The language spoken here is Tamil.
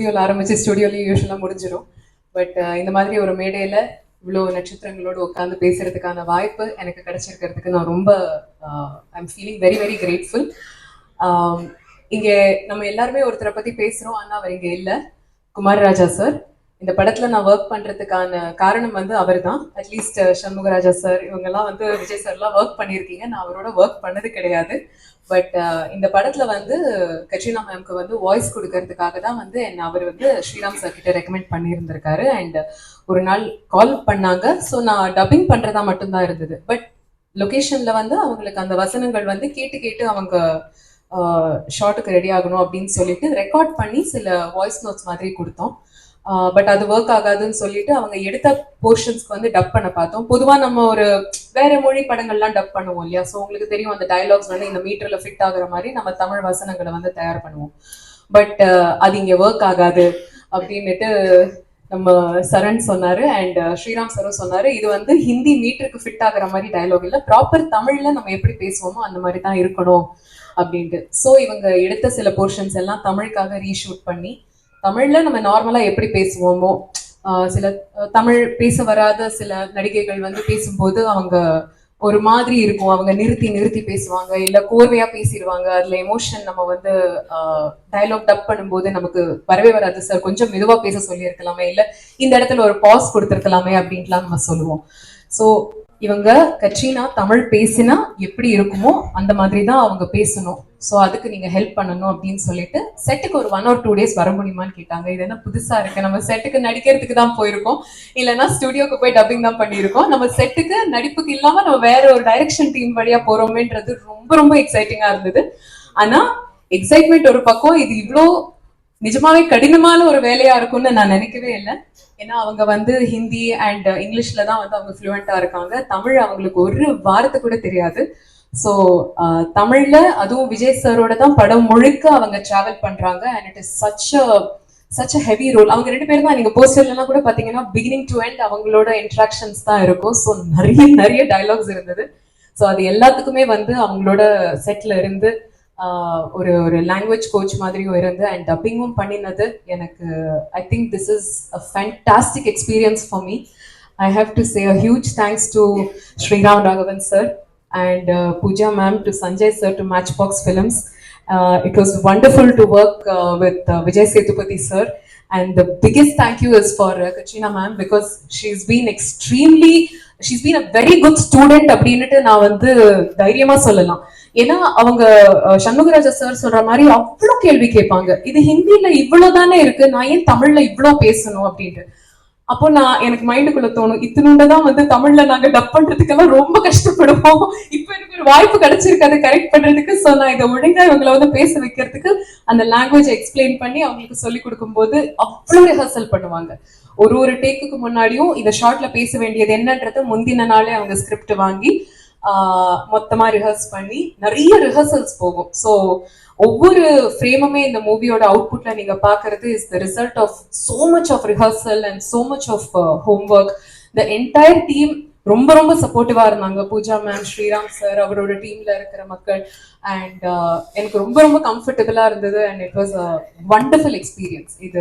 ஸ்டுடியோவில் ஆரம்பிச்சு ஸ்டுடியோலேயே யூஸ்வலாக முடிஞ்சிடும் பட் uh, இந்த மாதிரி ஒரு மேடையில் இவ்வளோ நட்சத்திரங்களோடு உட்காந்து பேசுறதுக்கான வாய்ப்பு எனக்கு கிடைச்சிருக்கிறதுக்கு நான் ரொம்ப I am feeling very very grateful இங்கே நம்ம எல்லாருமே ஒருத்தரை பற்றி பேசுகிறோம் ஆனால் அவர் இங்கே இல்லை. குமார் ராஜா சார் இந்த படத்துல நான் ஒர்க் பண்றதுக்கான காரணம் வந்து அவர் தான் அட்லீஸ்ட் சண்முகராஜா சார் இவங்கெல்லாம் வந்து விஜய் சார்லாம் ஒர்க் பண்ணியிருக்கீங்க. நான் அவரோட ஒர்க் பண்ணது கிடையாது. பட் இந்த படத்துல வந்து கட்ரினா மேம்க்கு வந்து வாய்ஸ் கொடுக்கறதுக்காக தான் வந்து என்ன அவர் வந்து ஸ்ரீராம் சார் கிட்ட ரெக்கமெண்ட் பண்ணியிருந்திருக்காரு. அண்ட் ஒரு நாள் கால் பண்ணாங்க. ஸோ நான் டப்பிங் பண்றதா மட்டும்தான் இருந்தது. பட் லொகேஷன்ல வந்து அவங்களுக்கு அந்த வசனங்கள் வந்து கேட்டு கேட்டு அவங்க ஷார்ட்டுக்கு ரெடி ஆகணும் அப்படின்னு சொல்லிட்டு ரெக்கார்ட் பண்ணி சில வாய்ஸ் நோட்ஸ் மாதிரி கொடுத்தோம். பட் அது ஒர்க் ஆகாதுன்னு சொல்லிட்டு அவங்க எடுத்த போர்ஷன்ஸ்க்கு வந்து டப் பண்ண பார்த்தோம். பொதுவா நம்ம ஒரு வேற மொழி படங்கள்லாம் டப் பண்ணுவோம் இல்லையா? ஸோ உங்களுக்கு தெரியும் அந்த டயலாக்ஸ் வந்து இந்த மீட்டர்ல ஃபிட் ஆகுற மாதிரி நம்ம தமிழ் வசனங்களை வந்து தயார் பண்ணுவோம். பட் அது இங்க ஒர்க் ஆகாது அப்படின்னுட்டு நம்ம சரண் சொன்னாரு அண்ட் ஸ்ரீராம் சரும் சொன்னாரு. இது வந்து ஹிந்தி மீட்டருக்கு ஃபிட் ஆகுற மாதிரி டயலாக் இல்லை. ப்ராப்பர் தமிழ்ல நம்ம எப்படி பேசுவோமோ அந்த மாதிரி தான் இருக்கணும் அப்படின்ட்டு. ஸோ இவங்க எடுத்த சில போர்ஷன்ஸ் எல்லாம் தமிழுக்காக ரீஷூட் பண்ணி தமிழ்ல நம்ம நார்மலா எப்படி பேசுவோமோ சில தமிழ் பேச வராத சில நடிகைகள் வந்து பேசும்போது அவங்க ஒரு மாதிரி இருக்கும். அவங்க நிறுத்தி நிறுத்தி பேசுவாங்க. இல்ல கோர்வையா பேசிடுவாங்க. அதுல எமோஷன் நம்ம வந்து டயலாக் டப் பண்ணும்போது நமக்கு வரவே வராது. சார் கொஞ்சம் மெதுவா பேச சொல்லியிருக்கலாமே. இல்ல இந்த இடத்துல ஒரு பாஸ் கொடுத்துருக்கலாமே அப்படின்ட்டுலாம் நம்ம சொல்லுவோம். ஸோ இவங்க கட்ரினா தமிழ் பேசினா எப்படி இருக்குமோ அந்த மாதிரி தான் அவங்க பேசணும். ஸோ அதுக்கு நீங்க ஹெல்ப் பண்ணணும் அப்படின்னு சொல்லிட்டு செட்டுக்கு ஒரு ஒன் ஆர் டூ டேஸ் வர முடியுமான்னு கேட்டாங்க. இது என்ன புதுசா இருக்கு? நம்ம செட்டுக்கு நடிக்கிறதுக்கு தான் போயிருக்கோம். இல்லைன்னா ஸ்டுடியோக்கு போய் டப்பிங் தான் பண்ணியிருக்கோம். நம்ம செட்டுக்கு நடிப்புக்கு இல்லாம நம்ம வேற ஒரு டைரக்ஷன் டீம் வழியா போறோமேன்றது ரொம்ப ரொம்ப எக்ஸைட்டிங்கா இருந்தது. ஆனா எக்ஸைட்மெண்ட் ஒரு பக்கம் இது இவ்வளோ நிஜமாவே கடினமான ஒரு வேலையா இருக்கும்னு நான் நினைக்கவே இல்லை. ஏன்னா அவங்க வந்து ஹிந்தி அண்ட் இங்கிலீஷ்ல தான் வந்து அவங்க ஃப்ளூவெண்டா இருக்காங்க. தமிழ் அவங்களுக்கு ஒரு வாரத்தை கூட தெரியாது. ஸோ தமிழ்ல அதுவும் விஜய் சாரோட தான் படம் முழுக்க அவங்க டிராவல் பண்றாங்க. And it is such such a heavy role அவங்க ரெண்டு பேரும் தான் நீங்க போஸ்டர்லாம் கூட பாத்தீங்கன்னா பிகினிங் டு எண்ட் அவங்களோட இன்ட்ராக்ஷன்ஸ் தான் இருக்கும். ஸோ நிறைய நிறைய டைலாக்ஸ் இருந்தது. ஸோ அது எல்லாத்துக்குமே வந்து அவங்களோட செட்ல இருந்து ஒரு ஒரு லாங்குவேஜ் கோச் மாதிரியும் இருந்து அண்ட் டப்பிங்கும் பண்ணினது எனக்கு I think this is a fantastic experience for me I have to say a huge thanks to Sriram Raghavan sir and Pooja ma'am to Sanjay sir to Match Box Films it was wonderful to work with Vijay Sethupathi sir and the biggest thank you is for Katrina ma'am because she is been extremely she's been a very good student அப்படின்னுட்டு நான் வந்து தைரியமா சொல்லலாம். ஏன்னா அவங்க uh, சண்முகராஜா சார் சொல்ற மாதிரி அவ்வளவு கேள்வி கேட்பாங்க. இது ஹிந்தில இவ்வளவு தானே இருக்கு? நான் ஏன் தமிழ்ல இவ்வளவு பேசணும் அப்படின்ட்டு. அப்போ நான் எனக்கு மைண்டுக்குள்ள தோணும் இத்தினுண்டதான் வந்து தமிழ்ல நாங்க டப் பண்றதுக்கெல்லாம் ரொம்ப கஷ்டப்படுவோம். இப்ப எனக்கு ஒரு வாய்ப்பு கிடைச்சிருக்கு அதை கரெக்ட் பண்றதுக்கு. ஸோ நான் இதை ஒழுங்கா இவங்களை வந்து பேச வைக்கிறதுக்கு அந்த லாங்குவேஜ் எக்ஸ்பிளைன் பண்ணி அவங்களுக்கு சொல்லி கொடுக்கும்போது அவ்வளவு ரிஹர்சல் பண்ணுவாங்க. ஒரு ஒரு டேக்குக்கு முன்னாடியும் இந்த ஷார்ட்ல பேச வேண்டியது என்னன்றத முந்தின நாளே அவங்க ஸ்கிரிப்ட் வாங்கி மொத்தமா ரிஹர்ஸ் பண்ணி நிறைய ரிஹர்சல்ஸ் போகும். ஸோ ஒவ்வொரு ஃப்ரேமுமே இந்த மூவியோட அவுட்புட்ல நீங்க பாக்குறது is the result of so much of rehearsal and so much of home work the entire team ரொம்ப ரொம்ப சப்போர்ட்டிவா இருந்தாங்க. பூஜா மேம் ஸ்ரீராம் சார் அவரோட டீம்ல இருக்கிற மக்கள். அண்ட் uh, எனக்கு ரொம்ப ரொம்ப கம்ஃபர்டபுளா இருந்தது and it was a wonderful experience இது